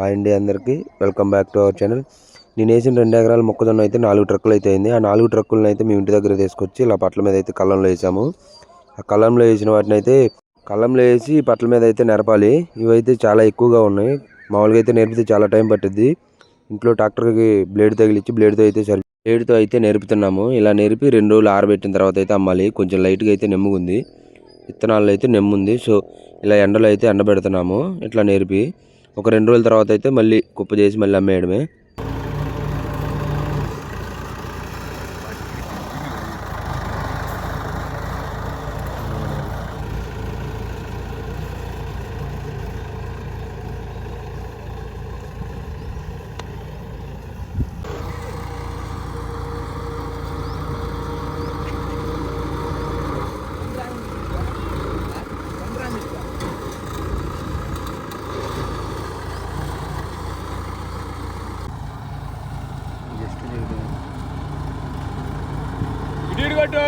Hi అండి అందరికీ. Welcome back to our channel. నేను వేసిన రెండు ఎకరాల మొక్కజొన్న అయితే నాలుగు ట్రక్కులు అయితే అయింది. ఆ నాలుగు ట్రక్కులను అయితే మేము ఇంటి దగ్గర తీసుకొచ్చి ఇలా పట్ల మీద అయితే కళ్ళంలో వేసాము. ఆ కళ్ళంలో వేసిన వాటిని అయితే కళ్ళంలో వేసి పట్ల మీద అయితే నెరపాలి. ఇవైతే చాలా ఎక్కువగా ఉన్నాయి. మామూలుగా అయితే నేర్పితే చాలా టైం పట్టుద్ది. ఇంట్లో ట్రాక్టర్కి బ్లేడ్ తగిలిచ్చి బ్లేడ్తో అయితే సరి బ్లేడ్తో అయితే నేర్పుతున్నాము. ఇలా నేర్పి రెండు రోజులు ఆరబెట్టిన తర్వాత అయితే అమ్మాలి. కొంచెం లైట్గా అయితే నెమ్ముగుంది విత్తనాలు అయితే నెమ్ముంది. సో ఇలా ఎండలో అయితే ఎండబెడుతున్నాము. ఇట్లా నేర్పి. ఒక రెండు రోజుల తర్వాత అయితే మళ్ళీ కుప్ప చేసి మళ్ళీ అమ్మేయడమే. ఇటు ఇటు కొట్టు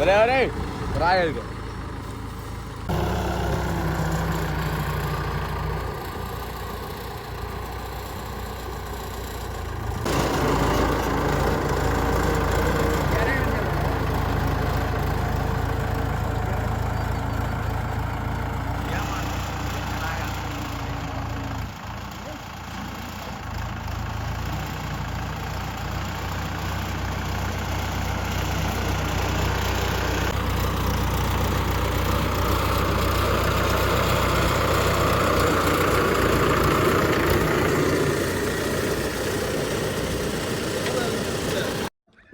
ఒరే ఒరే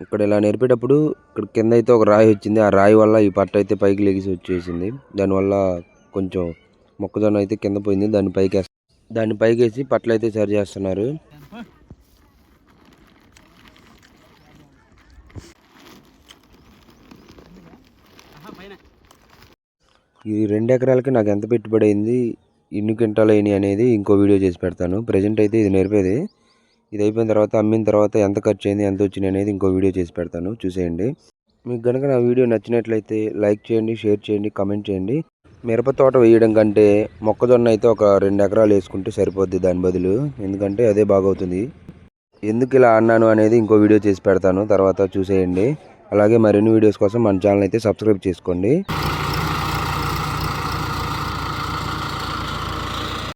ఇక్కడ ఇలా నేర్పేటప్పుడు ఇక్కడ కింద అయితే ఒక రాయి వచ్చింది. ఆ రాయి వల్ల ఈ పట్ట అయితే పైకి లెగిసి వచ్చేసింది. దానివల్ల కొంచెం మొక్కజొన్న అయితే కింద పోయింది. దాన్ని పైకి దాన్ని పైకి వేసి పట్లు అయితే సరి చేస్తున్నారు. ఈ రెండు ఎకరాలకి నాకు ఎంత పెట్టుబడి అయింది? ఎన్ని క్వింటాలు అయినాయి అనేది ఇంకో వీడియో చేసి పెడతాను. ప్రజెంట్ అయితే ఇది నేర్పేది ఇది అయిపోయిన తర్వాత అమ్మిన తర్వాత ఎంత ఖర్చు అయింది ఎంత వచ్చింది అనేది ఇంకో వీడియో చేసి పెడతాను. చూసేయండి. మీకు కనుక నా వీడియో నచ్చినట్లయితే లైక్ చేయండి షేర్ చేయండి కామెంట్ చేయండి. మిరప తోట వేయడం కంటే మొక్కజొన్న అయితే ఒక రెండు ఎకరాలు వేసుకుంటే సరిపోద్ది దాని బదులు. ఎందుకంటే అదే బాగవుతుంది. ఎందుకు ఇలా అన్నాను అనేది ఇంకో వీడియో చేసి పెడతాను. తర్వాత చూసేయండి. అలాగే మరిన్ని వీడియోస్ కోసం మన ఛానల్ అయితే సబ్స్క్రైబ్ చేసుకోండి.